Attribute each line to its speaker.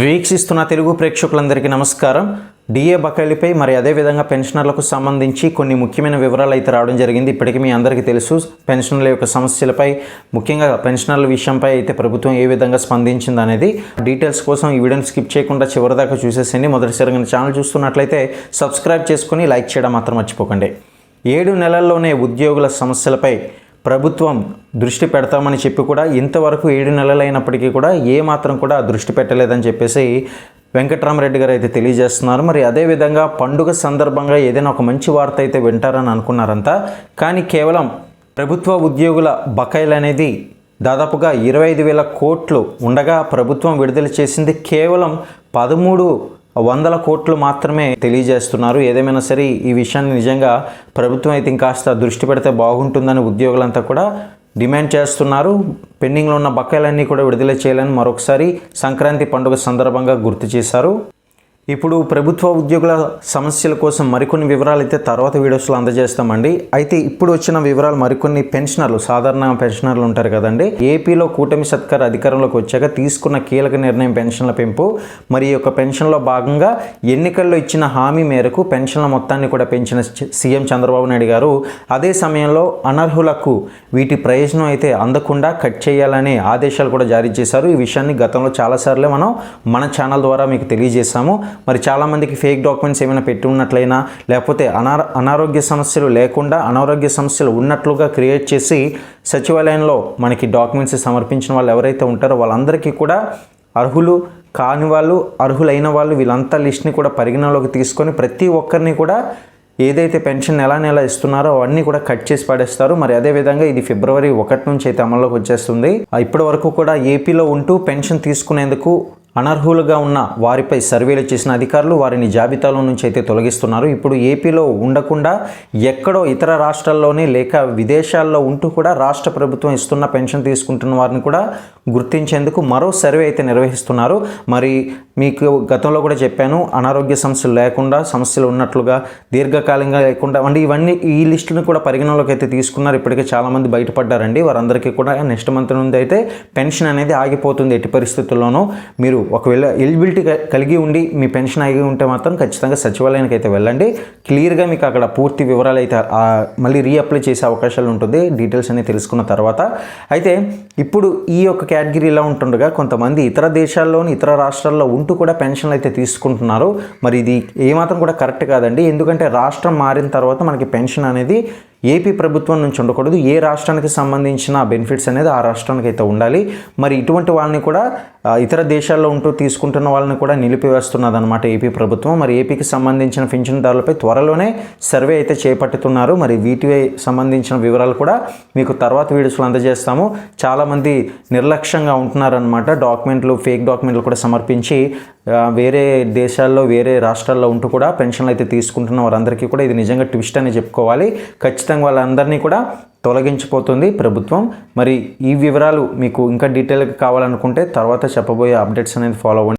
Speaker 1: వీక్షిస్తున్న తెలుగు ప్రేక్షకులందరికీ నమస్కారం. డిఏ బకాయిలపై మరి అదేవిధంగా పెన్షనర్లకు సంబంధించి కొన్ని ముఖ్యమైన వివరాలు అయితే రావడం జరిగింది. ఇప్పటికీ మీ అందరికీ తెలుసు పెన్షనర్ల యొక్క సమస్యలపై ముఖ్యంగా పెన్షనర్ల విషయంపై అయితే ప్రభుత్వం ఏ విధంగా స్పందించింది అనేది డీటెయిల్స్ కోసం ఈ వీడియోని స్కిప్ చేయకుండా చివరిదాకా చూసేసండి మొదటిసారిగా ఛానల్ చూస్తున్నట్లయితే సబ్స్క్రైబ్ చేసుకుని లైక్ చేయడం మాత్రం మర్చిపోకండి. ఏడు నెలల్లోనే ఉద్యోగుల సమస్యలపై ప్రభుత్వం దృష్టి పెడతామని చెప్పి కూడా ఇంతవరకు ఏడు నెలలైనప్పటికీ కూడా ఏ మాత్రం కూడా దృష్టి పెట్టలేదని చెప్పేసి వెంకట్రామరెడ్డి గారు అయితే తెలియజేస్తున్నారు. మరి అదేవిధంగా పండుగ సందర్భంగా ఏదైనా ఒక మంచి వార్త అయితే వింటారని అనుకున్నారంతా. కానీ కేవలం ప్రభుత్వ ఉద్యోగుల బకాయిలు అనేది దాదాపుగా ఇరవై ఐదు వేల కోట్లు ఉండగా ప్రభుత్వం విడుదల చేసింది కేవలం పదమూడు వందల కోట్లు మాత్రమే తెలియజేస్తున్నారు. ఏదేమైనా సరే ఈ విషయాన్ని నిజంగా ప్రభుత్వం అయితే ఇంకాస్త దృష్టి పెడితే బాగుంటుందని ఉద్యోగులంతా కూడా డిమాండ్ చేస్తున్నారు. పెండింగ్లో ఉన్న బకాయిలన్నీ కూడా విడుదల చేయాలని మరొకసారి సంక్రాంతి పండుగ సందర్భంగా గుర్తు చేశారు. ఇప్పుడు ప్రభుత్వ ఉద్యోగుల సమస్యల కోసం మరికొన్ని వివరాలు అయితే తర్వాత వీడియోస్లో అందజేస్తామండి. అయితే ఇప్పుడు వచ్చిన వివరాలు మరికొన్ని పెన్షనర్లు సాధారణ పెన్షనర్లు ఉంటారు కదండి. ఏపీలో కూటమి సత్కార అధికారంలోకి వచ్చాక తీసుకున్న కీలక నిర్ణయం పెన్షన్ల పెంపు. మరి ఈ యొక్క పెన్షన్లో భాగంగా ఎన్నికల్లో ఇచ్చిన హామీ మేరకు పెన్షన్ల మొత్తాన్ని కూడా పెంచిన సీఎం చంద్రబాబు నాయుడు గారు అదే సమయంలో అనర్హులకు వీటి ప్రయోజనం అయితే అందకుండా కట్ చేయాలనే ఆదేశాలు కూడా జారీ చేశారు. ఈ విషయాన్ని గతంలో చాలాసార్లు మనం మన ఛానల్ ద్వారా మీకు తెలియజేశాము. మరి చాలామందికి ఫేక్ డాక్యుమెంట్స్ ఏమైనా పెట్టి ఉన్నట్లయినా లేకపోతే అనార అనారోగ్య సమస్యలు లేకుండా అనారోగ్య సమస్యలు ఉన్నట్లుగా క్రియేట్ చేసి సచివాలయంలో మనకి డాక్యుమెంట్స్ సమర్పించిన వాళ్ళు ఎవరైతే ఉంటారో వాళ్ళందరికీ కూడా అర్హులు కాని వాళ్ళు అర్హులైన వాళ్ళు వీళ్ళంతా లిస్ట్ని కూడా పరిగణలోకి తీసుకొని ప్రతి ఒక్కరిని కూడా ఏదైతే పెన్షన్ నెల నెల ఇస్తున్నారో అవన్నీ కూడా కట్ చేసి పడేస్తారు. మరి అదేవిధంగా ఇది ఫిబ్రవరి ఒకటి నుంచి అయితే అమల్లోకి వచ్చేస్తుంది. ఇప్పటి వరకు కూడా ఏపీలో ఉంటూ పెన్షన్ తీసుకునేందుకు అనర్హులుగా ఉన్న వారిపై సర్వేలు చేసిన అధికారులు వారిని జాబితాలో నుంచి అయితే తొలగిస్తున్నారు. ఇప్పుడు ఏపీలో ఉండకుండా ఎక్కడో ఇతర రాష్ట్రాల్లోనే లేక విదేశాల్లో ఉంటూ కూడా రాష్ట్ర ప్రభుత్వం ఇస్తున్న పెన్షన్ తీసుకుంటున్న వారిని కూడా గుర్తించేందుకు మరో సర్వే అయితే నిర్వహిస్తున్నారు. మరి మీకు గతంలో కూడా చెప్పాను అనారోగ్య సమస్యలు లేకుండా సమస్యలు ఉన్నట్లుగా దీర్ఘకాలంగా లేకుండా అంటే ఇవన్నీ ఈ లిస్టును కూడా పరిగణలోకి అయితే తీసుకున్నారు. ఇప్పటికే చాలామంది బయటపడ్డారండి. వారందరికీ కూడా నెక్స్ట్ మంత్ నుండి అయితే పెన్షన్ అనేది ఆగిపోతుంది ఎట్టి పరిస్థితుల్లోనూ. మీరు ఒకవేళ ఎలిజిబిలిటీ కలిగి ఉండి మీ పెన్షన్ అయి ఉంటే మాత్రం ఖచ్చితంగా సచివాలయానికి అయితే వెళ్ళండి. క్లియర్గా మీకు అక్కడ పూర్తి వివరాలు అయితే మళ్ళీ రీఅప్లై చేసే అవకాశాలు ఉంటుంది. డీటెయిల్స్ అన్ని తెలుసుకున్న తర్వాత. అయితే ఇప్పుడు ఈ యొక్క కేటగిరీ ఇలా ఉంటుండగా కొంతమంది ఇతర దేశాల్లోని ఇతర రాష్ట్రాల్లో ఉంటూ కూడా పెన్షన్లు అయితే తీసుకుంటున్నారు. మరి ఇది ఏమాత్రం కూడా కరెక్ట్ కాదండి. ఎందుకంటే రాష్ట్రం మారిన తర్వాత మనకి పెన్షన్ అనేది ఏపీ ప్రభుత్వం నుంచి ఉండకూడదు. ఏ రాష్ట్రానికి సంబంధించిన బెనిఫిట్స్ అనేది ఆ రాష్ట్రానికి అయితే ఉండాలి. మరి ఇటువంటి వాళ్ళని కూడా ఇతర దేశాల్లో ఉంటూ తీసుకుంటున్న వాళ్ళని కూడా నిలిపివేస్తున్నది అనమాట ఏపీ ప్రభుత్వం. మరి ఏపీకి సంబంధించిన పింఛన్దారులపై త్వరలోనే సర్వే అయితే చేపట్టుతున్నారు. మరి వీటిపై సంబంధించిన వివరాలు కూడా మీకు తర్వాత వీడియోస్లో అందజేస్తాము. చాలామంది నిర్లక్ష్యంగా ఉంటున్నారనమాట డాక్యుమెంట్లు ఫేక్ డాక్యుమెంట్లు కూడా సమర్పించి వేరే దేశాల్లో వేరే రాష్ట్రాల్లో ఉంటూ కూడా పెన్షన్లు అయితే తీసుకుంటున్న వారందరికీ కూడా ఇది నిజంగా ట్విస్ట్ అని చెప్పుకోవాలి. ఖచ్చితంగా వాళ్ళందరినీ కూడా తొలగించిపోతుంది ప్రభుత్వం. మరి ఈ వివరాలు మీకు ఇంకా డీటెయిల్గా కావాలనుకుంటే తర్వాత చెప్పబోయే అప్డేట్స్ అనేది ఫాలో అవ్వండి.